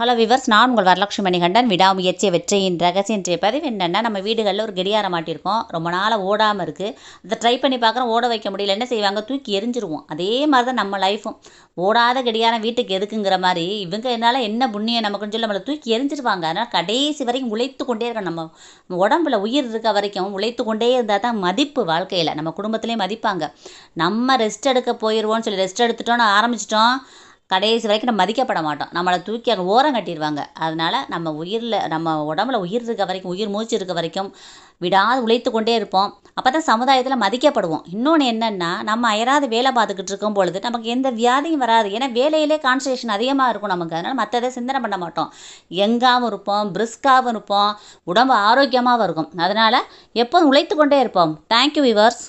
Hello viewers நான் உங்கள் வரலட்சுமி மணிகண்டன். விடாமுயற்சி வெற்றியின் ரகசியன்றைய பதிவு என்னென்னா நம்ம வீடுகளில் ஒரு கடியாரம் மாட்டியிருக்கோம் ரொம்ப நாளாக ஓடாமல் இருக்குது அதை ட்ரை பண்ணி பார்க்குறோம் ஓட வைக்க முடியல. என்ன செய்வாங்க? தூக்கி எரிஞ்சிருவோம் அதே மாதிரி தான் நம்ம லைஃப்பும் ஓடாத கடியாரம் வீட்டுக்கு எதுக்குங்கிற மாதிரி இவங்க என்னால் என்ன புண்ணியம் நமக்குன்னு சொல்லி நம்மளை தூக்கி எரிஞ்சிருவாங்க அதனால் கடைசி வரைக்கும் உழைத்து கொண்டே இருக்கணும். நம்ம உடம்புல உயிர் இருக்க வரைக்கும் உழைத்து கொண்டே இருந்தால் தான் மதிப்பு வாழ்க்கையில். நம்ம குடும்பத்துலேயும் மதிப்பாங்க. நம்ம ரெஸ்ட் எடுக்க போயிடுவோம்னு சொல்லி ரெஸ்ட் எடுத்துட்டோன்னு ஆரம்பிச்சிட்டோம். கடைசி வரைக்கும் நம்ம மதிக்கப்பட மாட்டோம். நம்மளை தூக்கி அங்கே ஓரம் கட்டிடுவாங்க அதனால் நம்ம உயிரில் நம்ம உடம்புல உயிர் இருக்க வரைக்கும் உயிர் மூச்சு இருக்க வரைக்கும் விடாது உழைத்து கொண்டே இருப்போம். அப்போ தான் சமுதாயத்தில் மதிக்கப்படுவோம். இன்னொன்று என்னென்னா நம்ம அயராது வேலை பார்த்துக்கிட்டு இருக்கும் பொழுது நமக்கு எந்த வியாதியும் வராது. ஏன்னா வேலையிலே கான்சன்ட்ரேஷன் அதிகமாக இருக்கும் நமக்கு. அதனால் மற்றதை சிந்தனை பண்ண மாட்டோம். எங்காவும் இருப்போம் பிரிஸ்காகவும் இருப்போம். உடம்பு ஆரோக்கியமாகவும் இருக்கும். அதனால் எப்போதும் உழைத்து கொண்டே இருப்போம். Thank you viewers